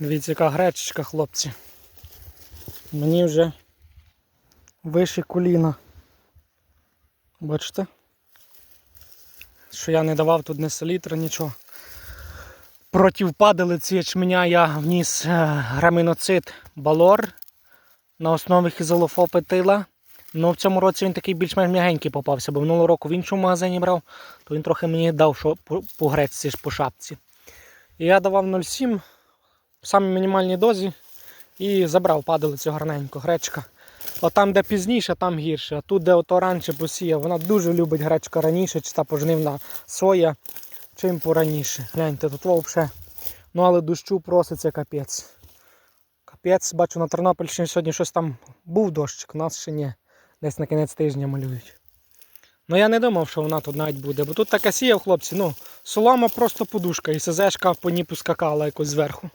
Дивіться, яка гречечка, хлопці. Мені вже вище коліна. Бачите? Що я не давав тут не селітра, нічого. Проти падалиці ячменя я вніс е, граміноцид балор на основі хізолофопетила. Ну в цьому році він такий більш-менш м'ягенький попався, бо минулого року в іншому магазині брав, то він трохи мені дав що по, по гречці по шапці. І я давав 0,7 в самій мінімальній дозі і забрав падалицю гарненько, гречка. От там, де пізніше, там гірше. А тут, де ото раніше посіяв, вона дуже любить гречка раніше, чи та пожнивна соя, чим пораніше. Гляньте, тут взагалі. Ну але дощу проситься капець. Капець, бачу, на Тернопільщині сьогодні щось там був дощик, у нас ще ні. Десь на кінець тижня малюють. Ну я не думав, що вона тут навіть буде, бо тут таке сіяв, хлопці, ну, солома просто подушка, і СЗшка по ній поскакала якось зверху.